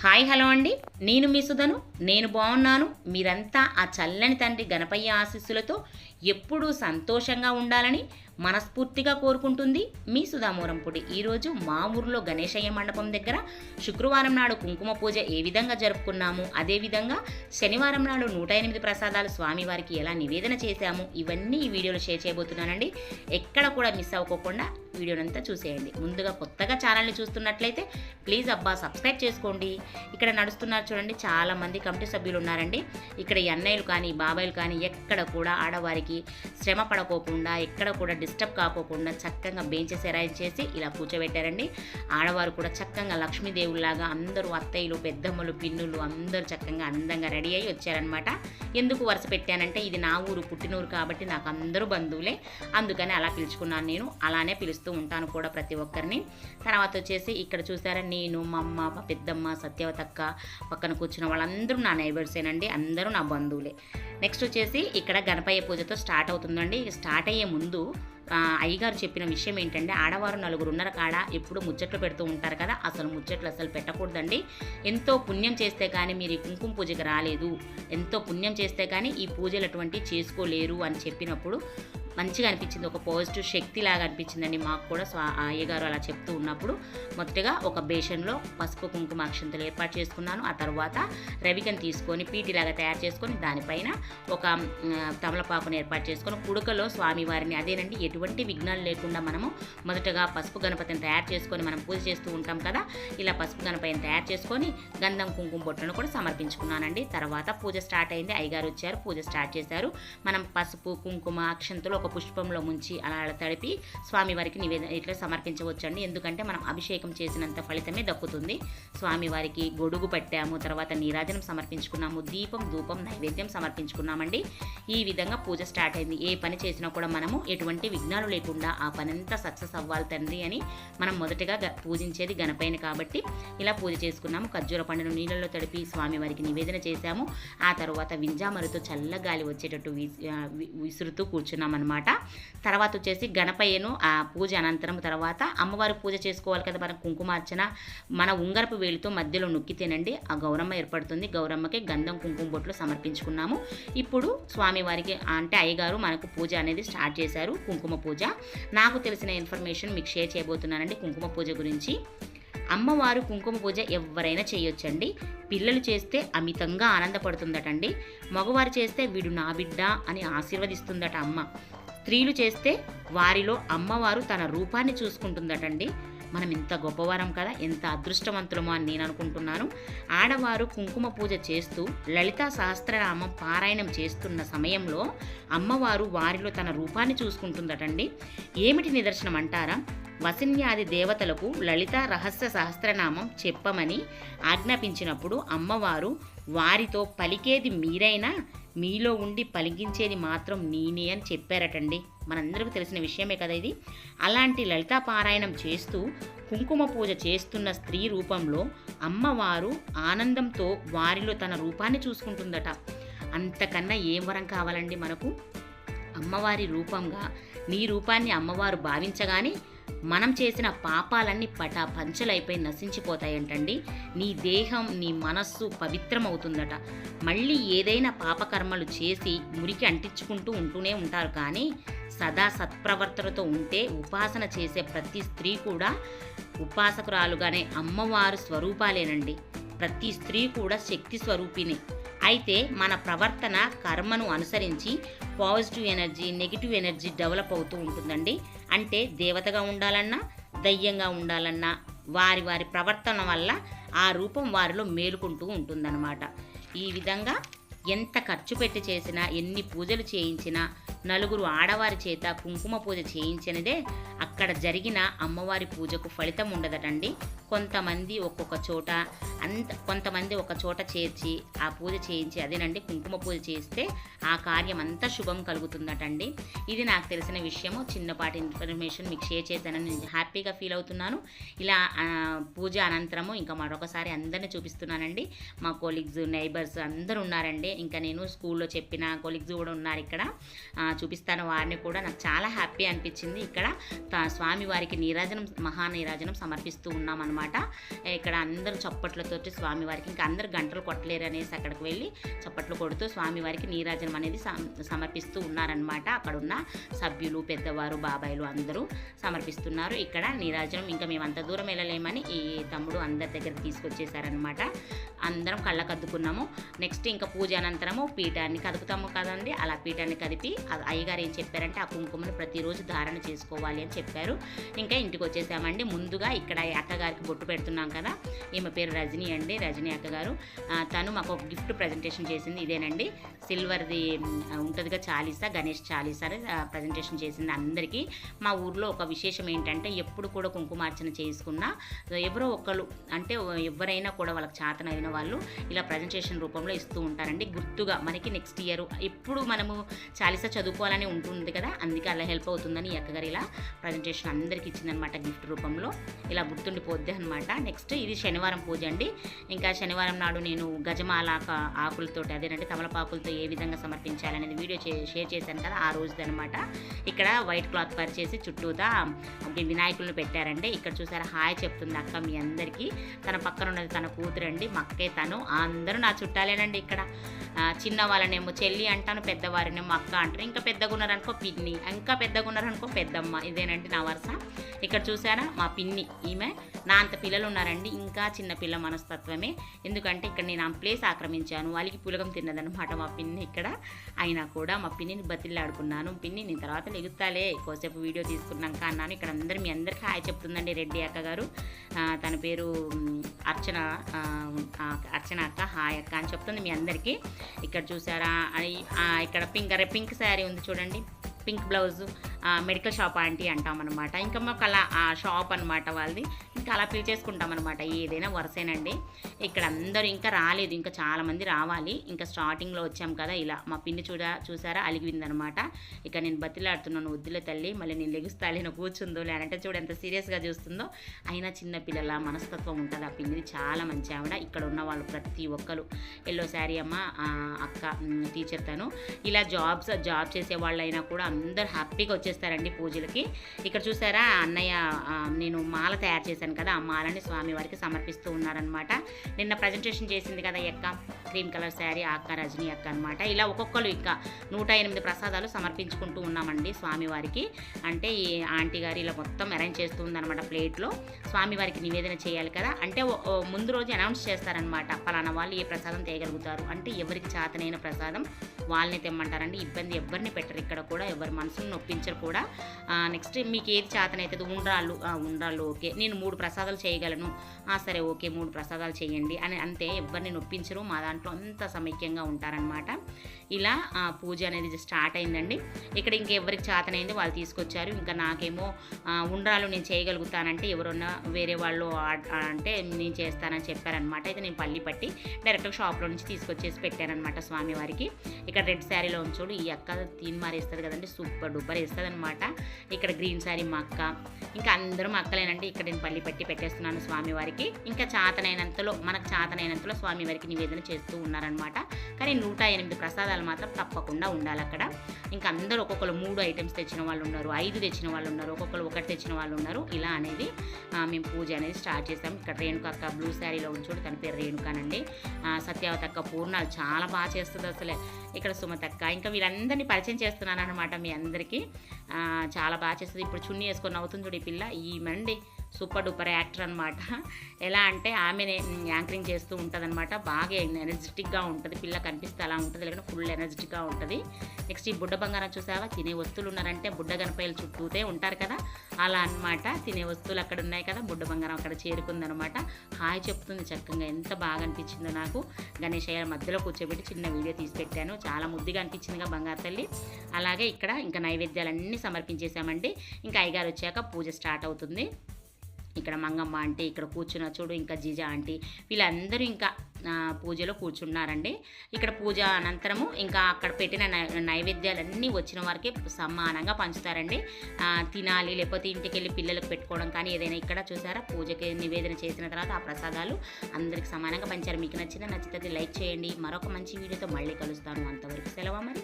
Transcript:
Hi hello అండి. నేను మీ సుధను. నేను బాగున్నాను. మీరంతా ఆ చల్లని తండ్రి గణపయ్య ఆశీస్సులతో ఎప్పుడూ సంతోషంగా ఉండాలని మనస్ఫూర్తిగా కోరుకుంటుంది మీ సుధామూరంపుడి ఈరోజు మా ఊర్లో గణేశయ్య మండపం దగ్గర శుక్రవారం నాడు కుంకుమ పూజ ఏ విధంగా జరుపుకున్నాము? అదేవిధంగా శనివారం నాడు నూట ఎనిమిది ప్రసాదాలు స్వామివారికి ఎలా నివేదన చేశాము? ఇవన్నీ ఈ వీడియోలో షేర్ చేయబోతున్నానండి. ఎక్కడ కూడా మిస్ అవ్వకోకుండా వీడియోనంతా చూసేయండి. ముందుగా కొత్తగా ఛానల్ని చూస్తున్నట్లయితే ప్లీజ్ అబ్బా సబ్స్క్రైబ్ చేసుకోండి. ఇక్కడ నడుస్తున్నారు చూడండి చాలా మంది కమిటీ సభ్యులు ఉన్నారండి. ఇక్కడ ఈ అన్నయ్యలు కానీ బాబాయిలు కానీ ఎక్కడ కూడా ఆడవారికి శ్రమ పడకోకుండా ఎక్కడ కూడా డిస్టర్బ్ కాకోకుండా చక్కగా బెంచెస్ అరేంజ్ చేసి ఇలా కూర్చోబెట్టారండి. ఆడవారు కూడా చక్కగా లక్ష్మీదేవుల్లాగా అందరూ అత్తయ్యలు పెద్దమ్మలు పిన్నులు అందరూ చక్కగా అందంగా రెడీ అయ్యి వచ్చారనమాట ఎందుకు వరుస పెట్టానంటే ఇది నా ఊరు పుట్టినూరు కాబట్టి నాకు అందరూ బంధువులే. అందుకని అలా పిలుచుకున్నాను నేను. అలానే పిలుస్తాను పిలుస్తూ ఉంటాను కూడా ప్రతి ఒక్కరిని. తర్వాత వచ్చేసి ఇక్కడ చూసారా నేను మా అమ్మ మా పెద్దమ్మ సత్యవతక్క పక్కన కూర్చున్న వాళ్ళందరూ నా నైబర్సేనండి అందరూ నా బంధువులే. నెక్స్ట్ వచ్చేసి ఇక్కడ గణపయ్య పూజతో స్టార్ట్ అవుతుందండి. స్టార్ట్ అయ్యే ముందు అయ్యగారు చెప్పిన విషయం ఏంటంటే ఆడవారు నలుగురు ఉన్నారు కాడ ఎప్పుడు ముచ్చట్లు పెడుతూ ఉంటారు కదా అసలు ముచ్చట్లు అసలు పెట్టకూడదండి. ఎంతో పుణ్యం చేస్తే కానీ మీరు ఈ కుంకుమ పూజకి రాలేదు ఎంతో పుణ్యం చేస్తే కానీ ఈ పూజలు అటువంటి చేసుకోలేరు అని చెప్పినప్పుడు మంచిగా అనిపించింది. ఒక పాజిటివ్ శక్తి లాగా అనిపించిందండి మాకు కూడా. స్వా అయ్యగారు అలా చెప్తూ ఉన్నప్పుడు మొదటగా ఒక బేషన్లో పసుపు కుంకుమ అక్షంతలు ఏర్పాటు చేసుకున్నాను. ఆ తర్వాత రవికని తీసుకొని పీటిలాగా తయారు చేసుకొని దానిపైన ఒక తమలపాకును ఏర్పాటు చేసుకొని కుడుకలో స్వామివారిని అదేనండి ఎటువంటి విఘ్నాలు లేకుండా మనము మొదటగా పసుపు గణపతిని తయారు చేసుకొని మనం పూజ చేస్తూ ఉంటాం కదా ఇలా పసుపు గణపతిని తయారు చేసుకొని గంధం కుంకుమ బొట్టును కూడా సమర్పించుకున్నానండి. తర్వాత పూజ స్టార్ట్ అయింది. అయ్యగారు వచ్చారు పూజ స్టార్ట్ చేశారు. మనం పసుపు కుంకుమ అక్షంతలు ఒక పుష్పంలో ముంచి అలా అలా తడిపి స్వామివారికి నివేదన ఇట్లా సమర్పించవచ్చండి. ఎందుకంటే మనం అభిషేకం చేసినంత ఫలితమే దక్కుతుంది. స్వామివారికి గొడుగు పెట్టాము తర్వాత నీరాజనం సమర్పించుకున్నాము దీపం ధూపం నైవేద్యం సమర్పించుకున్నామండి. ఈ విధంగా పూజ స్టార్ట్ అయింది. ఏ పని చేసినా కూడా మనము ఎటువంటి విఘ్నాలు లేకుండా ఆ పనంతా సక్సెస్ అవ్వాలి తండ్రి అని మనం మొదటగా గ- పూజించేది గణపైన కాబట్టి ఇలా పూజ చేసుకున్నాము. ఖర్జూర పండును నీళ్ళలో తడిపి స్వామివారికి నివేదన చేశాము. ఆ తర్వాత వింజామరుతో చల్ల గాలి వచ్చేటట్టు వి- విసురుతూ కూర్చున్నాం అనమాట తర్వాత వచ్చేసి గణపయ్యను ఆ పూజ అనంతరం తర్వాత అమ్మవారి పూజ చేసుకోవాలి కదా మన కుంకుమార్చన మన ఉంగరపు వేలితో మధ్యలో నొక్కితేనండి ఆ గౌరమ్మ ఏర్పడుతుంది. గౌరమ్మకి గంధం కుంకుమ బొట్లు సమర్పించుకున్నాము. ఇప్పుడు స్వామివారికి అంటే అయ్యగారు మనకు పూజ అనేది స్టార్ట్ చేశారు కుంకుమ పూజ. నాకు తెలిసిన ఇన్ఫర్మేషన్ మీకు షేర్ చేయబోతున్నానండి కుంకుమ పూజ గురించి. అమ్మవారు కుంకుమ పూజ ఎవరైనా చేయొచ్చండి. పిల్లలు చేస్తే అమితంగా ఆనందపడుతుందటండి. మగవారు చేస్తే వీడు నా బిడ్డ అని ఆశీర్వదిస్తుందట అమ్మ. స్త్రీలు చేస్తే వారిలో అమ్మవారు తన రూపాన్ని చూసుకుంటుందటండి. మనం ఇంత గొప్పవారం కదా ఎంత అదృష్టవంతులమో అని నేను అనుకుంటున్నాను. ఆడవారు కుంకుమ పూజ చేస్తూ లలితా సహస్రనామం పారాయణం చేస్తున్న సమయంలో అమ్మవారు వారిలో తన రూపాన్ని చూసుకుంటుందటండి. ఏమిటి నిదర్శనం అంటారా? వసిన్యాది దేవతలకు లలిత రహస్య సహస్రనామం చెప్పమని ఆజ్ఞాపించినప్పుడు అమ్మవారు వారితో పలికేది మీరైనా మీలో ఉండి పలికించేది మాత్రం నేనే అని చెప్పారటండి. మనందరికీ తెలిసిన విషయమే కదా ఇది. అలాంటి లలితా పారాయణం చేస్తూ కుంకుమ పూజ చేస్తున్న స్త్రీ రూపంలో అమ్మవారు ఆనందంతో వారిలో తన రూపాన్ని చూసుకుంటుందట. అంతకన్నా ఏం వరం కావాలండి మనకు? అమ్మవారి రూపంగా నీ రూపాన్ని అమ్మవారు భావించగానే మనం చేసిన పాపాలన్నీ పటాపంచలైపోయి నశించిపోతాయంటండి. నీ దేహం నీ మనస్సు పవిత్రమవుతుందట. మళ్ళీ ఏదైనా పాపకర్మలు చేసి మురికి అంటించుకుంటూ ఉంటూనే ఉంటారు. కానీ సదా సత్ప్రవర్తనతో ఉంటే ఉపాసన చేసే ప్రతి స్త్రీ కూడా ఉపాసకురాలుగానే అమ్మవారు స్వరూపాలేనండి. ప్రతి స్త్రీ కూడా శక్తి స్వరూపిణి. అయితే మన ప్రవర్తన కర్మను అనుసరించి positive energy negative energy develop అవుతూ ఉంటుందండి. అంటే దేవతగా ఉండాలన్నా దయ్యంగా ఉండాలన్నా వారి వారి ప్రవర్తన వల్ల ఆ రూపం వారిలో మేలుకుంటూ ఉంటుందన్నమాట. ఈ విధంగా ఎంత ఖర్చు పెట్టి చేసినా ఎన్ని పూజలు చేయించినా నలుగురు ఆడవారి చేత కుంకుమ పూజ చేయించినదే అక్కడ జరిగిన అమ్మవారి పూజకు ఫలితం ఉండదటండి. కొంతమంది ఒక్కొక్క చోట అంత కొంతమంది ఒక చోట చేర్చి ఆ పూజ చేయించి అదేనండి కుంకుమ పూజ చేస్తే ఆ కార్యం అంతా శుభం కలుగుతుందటండి. ఇది నాకు తెలిసిన విషయము. చిన్నపాటి ఇన్ఫర్మేషన్ మీకు షేర్ చేశానని నేను హ్యాపీగా ఫీల్ అవుతున్నాను. ఇలా పూజ అనంతరము ఇంకా మరొకసారి అందరినీ చూపిస్తున్నానండి. మా కొలీగ్స్ నైబర్స్ అందరూ ఉన్నారండి. ఇంకా నేను స్కూల్లో చెప్పిన కొలీగ్స్ కూడా ఉన్నారు ఇక్కడ. చూపిస్తాను. వారిని కూడా నాకు చాలా హ్యాపీ అనిపించింది. ఇక్కడ స్వామివారికి నీరాజనం మహానీరాజనం సమర్పిస్తూ ఉన్నామన్నమాట. ఇక్కడ అందరూ చప్పట్లతోటి స్వామివారికి ఇంకా అందరు గంటలు కొట్టలేరు అనేసి అక్కడికి వెళ్ళి చప్పట్లు కొడుతూ స్వామివారికి నీరాజనం అనేది సమర్పిస్తూ ఉన్నారనమాట అక్కడ ఉన్న సభ్యులు పెద్దవారు బాబాయిలు అందరూ సమర్పిస్తున్నారు. ఇక్కడ నీరాజనం ఇంకా మేము అంత దూరం వెళ్ళలేమని ఈ తమ్ముడు అందరి దగ్గర తీసుకొచ్చేసారనమాట అందరం కళ్ళ కద్దుకున్నాము నెక్స్ట్ ఇంకా పూజ అనంతరము పీఠాన్ని కదుపుతాము కదండి. అలా పీఠాన్ని కదిపి అయ్యగారు ఏం చెప్పారంటే ఆ కుంకుమను ప్రతిరోజు ధారణ చేసుకోవాలి అని చెప్పారు. ఇంకా ఇంటికి వచ్చేసామండి. ముందుగా ఇక్కడ అక్కగారికి బొట్టు పెడుతున్నాం కదా ఈమె పేరు రజనీ అండి రజనీ అక్కగారు తను మాకు ఒక గిఫ్ట్ ప్రజెంటేషన్ చేసింది ఇదేనండి. సిల్వర్ది ఉంటుందిగా చాలీసా గణేష్ చాలీసా ప్రజెంటేషన్ చేసింది అందరికీ. మా ఊర్లో ఒక విశేషం ఏంటంటే ఎప్పుడు కూడా కుంకుమార్చన చేసుకున్నా ఎవరో ఒకరు అంటే ఎవరైనా కూడా వాళ్ళకి చాతన అయిన వాళ్ళు ఇలా ప్రజెంటేషన్ రూపంలో ఇస్తూ ఉంటారండి. గుర్తుగా మనకి నెక్స్ట్ ఇయర్ ఎప్పుడు మనము చాలీసా చదువు చదువుకోవాలని ఉంటుంది కదా అందుకే అలా హెల్ప్ అవుతుందని అక్కగారు ఇలా ప్రజెంటేషన్ అందరికీ ఇచ్చిందనమాట గిఫ్ట్ రూపంలో. ఇలా గుర్తుండిపోద్ది అనమాట నెక్స్ట్ ఇది శనివారం పూజ అండి. ఇంకా శనివారం నాడు నేను గజమాల ఆక- ఆకులతోటి అదేనంటే తమలపాకులతో ఏ విధంగా సమర్పించాలనేది వీడియో షేర్ చేశాను కదా ఆ రోజుది అనమాట ఇక్కడ వైట్ క్లాత్ పరిచేసి చుట్టూతా వినాయకులను పెట్టారండి. ఇక్కడ చూసారా హాయ్ చెప్తుంది అక్క మీ అందరికీ. తన పక్కన ఉన్నది తన కూతురండి మా అక్కే తను. అందరూ నా చుట్టాలేనండి ఇక్కడ. చిన్న వాళ్ళనేమో చెల్లి అంటాను పెద్దవారినేమో అక్క అంటారు. ఇంకా పెద్దగా ఉన్నారనుకో పిన్ని ఇంకా పెద్దగా ఉన్నారనుకో పెద్దమ్మ. ఇదేనండి నా వరుస. ఇక్కడ చూసారా? మా పిన్ని ఈమె. నా అంత పిల్లలు ఉన్నారండి ఇంకా చిన్న పిల్ల మనస్తత్వమే. ఎందుకంటే ఇక్కడ నేను ఆ ప్లేస్ ఆక్రమించాను. వాళ్ళకి పులగం తిన్నదనమాట మా పిన్ని ఇక్కడ. అయినా కూడా మా పిన్నిని బతిల్లాడుకున్నాను పిన్ని నేను తర్వాత లెగుతాలే కోసేపు వీడియో తీసుకున్నాక అన్నాను. ఇక్కడ అందరు మీ అందరికీ హాయ్ చెప్తుందండి రెడ్డి అక్క గారు. తన పేరు అర్చన అర్చన అక్క హాయ్ అక్క అని చెప్తుంది మీ అందరికీ. ఇక్కడ చూసారా? ఇక్కడ పింక్ అరే పింక్ శారీ ఉంది చూడండి. Pink blouse medical shop aunty అంటాం అనమాట ఇంకా మాకు అలా ఆ షాప్ అనమాట వాళ్ళది. ఇంకా అలా పిలిచేసుకుంటాం అనమాట ఏదైనా వరుసేనండి. ఇక్కడ అందరూ ఇంకా రాలేదు. ఇంకా చాలామంది రావాలి. ఇంకా స్టార్టింగ్లో వచ్చాం కదా ఇలా. మా పిన్ని చూడ చూసారా? అలిగిందనమాట ఇక నేను బతిలాడుతున్నాను. వద్దులే తల్లి. మళ్ళీ నేను లెగుస్తాలే నేను కూర్చుందో. లేదంటే చూడు ఎంత సీరియస్గా చూస్తుందో. అయినా చిన్న పిల్లల మనస్తత్వం ఉంటుంది. ఆ పిన్నిది చాలా మంచి ఆవిడ. ఇక్కడ ఉన్న వాళ్ళు ప్రతి ఒక్కరు. ఎల్లో శారీ అమ్మ అక్క టీచర్ తను. ఇలా జాబ్స్ జాబ్ చేసే వాళ్ళైనా కూడా అందరు హ్యాపీగా వచ్చేస్తారండి పూజలకి. ఇక్కడ చూసారా? అన్నయ్య నేను మాల తయారు చేశాను కదా ఆ మాలని స్వామివారికి సమర్పిస్తూ ఉన్నారనమాట నిన్న ప్రజెంటేషన్ చేసింది కదా ఎక్క క్రీమ్ కలర్ శారీ అక్క రజనీ అక్క అనమాట ఇలా ఒక్కొక్కరు ఇంకా నూట ఎనిమిది ప్రసాదాలు సమర్పించుకుంటూ ఉన్నామండి స్వామివారికి అంటే ఈ ఆంటీ గారు ఇలా మొత్తం అరేంజ్ చేస్తూ ఉందన్నమాట ప్లేట్లో స్వామివారికి నివేదన చేయాలి కదా. అంటే ఓ- ముందు రోజు అనౌన్స్ చేస్తారనమాట పలానా వాళ్ళు ఏ ప్రసాదం తేయగలుగుతారు అంటే ఎవరికి చేతనైన ప్రసాదం వాళ్ళని తెమ్మంటారండి. ఇబ్బంది ఎవరిని పెట్టరు. ఇక్కడ కూడా ఎవరి మనసును నొప్పించరు కూడా. నెక్స్ట్ మీకు ఏది చేతనైతుంది? ఉండ్రాళ్ళు. ఉండ్రాళ్ళు ఓకే. నేను మూడు ప్రసాదాలు చేయగలను. సరే ఓకే. మూడు ప్రసాదాలు చేయండి అని అంతే ఎవరిని నొప్పించరు. మా దాంట్లో అంత సమైక్యంగా ఉంటారనమాట ఇలా పూజ అనేది స్టార్ట్ అయిందండి. ఇక్కడ ఇంకెవరికి చేతనైంది వాళ్ళు తీసుకొచ్చారు. ఇంకా నాకేమో ఉండ్రాలు నేను చేయగలుగుతానంటే ఎవరన్నా వేరే వాళ్ళు అంటే నేను చేస్తానని చెప్పారనమాట అయితే నేను పల్లి పట్టి డైరెక్ట్గా షాప్లో నుంచి తీసుకొచ్చేసి పెట్టానమాట స్వామివారికి ఇక్కడ రెడ్ శారీలో ఉంచోడు ఈ అక్క తీన్ మారేస్తుంది కదండి సూపర్ డూపర్ వేస్తుంది అనమాట ఇక్కడ గ్రీన్ శారీ మా అక్క. ఇంకా అందరూ మా అక్కలేనండి ఇక్కడ నేను పల్లి పెట్టి పెట్టేస్తున్నాను స్వామివారికి. ఇంకా చాతనైనంతలో మనకు చాతనైనంతలో స్వామివారికి నివేదన చేస్తూ ఉన్నారనమాట కానీ నూట ఎనిమిది ప్రసాదాలు మాత్రం తప్పకుండా ఉండాలి అక్కడ. ఇంకా అందరూ ఒక్కొక్కరు మూడు ఐటమ్స్ తెచ్చిన వాళ్ళు ఉన్నారు ఐదు తెచ్చిన వాళ్ళు ఉన్నారు ఒక్కొక్కరు ఒకటి తెచ్చిన వాళ్ళు ఉన్నారు. ఇలా అనేది మేము పూజ అనేది స్టార్ట్ చేసాం ఇక్కడ రేణుక అక్క బ్లూ శారీలో ఉంచోడు తన పేరు రేణుకానండి. సత్యావతి అక్క పూర్ణాలు చాలా బాగా చేస్తుంది అసలే. ఇక్కడ సుమతక్క. ఇంకా వీళ్ళందరినీ పరిచయం చేస్తున్నాను అనమాట మీ అందరికీ. ఆ, చాలా బాగా చేస్తుంది. ఇప్పుడు చున్నీ వేసుకొని అవుతుంది చూడు ఈ పిల్ల. ఈమెనండి సూపర్ డూపర్ యాక్టర్ అనమాట ఎలా అంటే ఆమెనే యాంకరింగ్ చేస్తూ ఉంటుంది బాగా ఎనర్జెటిక్గా ఉంటుంది. పిల్ల కనిపిస్తే అలా ఉంటుంది. లేకపోతే ఫుల్ ఎనర్జెటిక్గా ఉంటుంది. నెక్స్ట్ ఈ బుడ్డ బంగారం చూసావా? తినే వస్తువులు ఉన్నారంటే బుడ్డ గణపయ్యలు చుట్టూతే ఉంటారు కదా. అలా అన్నమాట. తినే వస్తువులు అక్కడ ఉన్నాయి కదా. బుడ్డ బంగారం అక్కడ చేరుకుందనమాట హాయ్ చెప్తుంది చక్కగా. ఎంత బాగా అనిపించిందో నాకు. గణేశయ్య మధ్యలో కూర్చోబెట్టి చిన్న వీడియో తీసి పెట్టాను. చాలా ముద్దుగా అనిపించిందిగా బంగారు తల్లి. అలాగే ఇక్కడ ఇంకా నైవేద్యాలన్నీ సమర్పించేశామండి. ఇంకా అయ్యగారు వచ్చాక పూజ స్టార్ట్ అవుతుంది. ఇక్కడ మంగమ్మ ఆంటీ ఇక్కడ కూర్చున్న చూడు ఇంకా జీజా ఆంటీ వీళ్ళందరూ ఇంకా పూజలో కూర్చున్నారండి. ఇక్కడ పూజ అనంతరము ఇంకా అక్కడ పెట్టిన నై- నైవేద్యాలన్నీ వచ్చిన వారికి సమానంగా పంచుతారండి. తినాలి లేకపోతే ఇంటికి వెళ్ళి పిల్లలకు పెట్టుకోవడం కానీ ఏదైనా ఇక్కడ చూసారా? పూజకి నివేదన చేసిన తర్వాత ఆ ప్రసాదాలు అందరికి సమానంగా పంచారు. మీకు నచ్చిందా నచ్చితే లైక్ చేయండి. మరొక మంచి వీడియోతో మళ్ళీ కలుస్తాను. అంతవరకు సెలవు మరి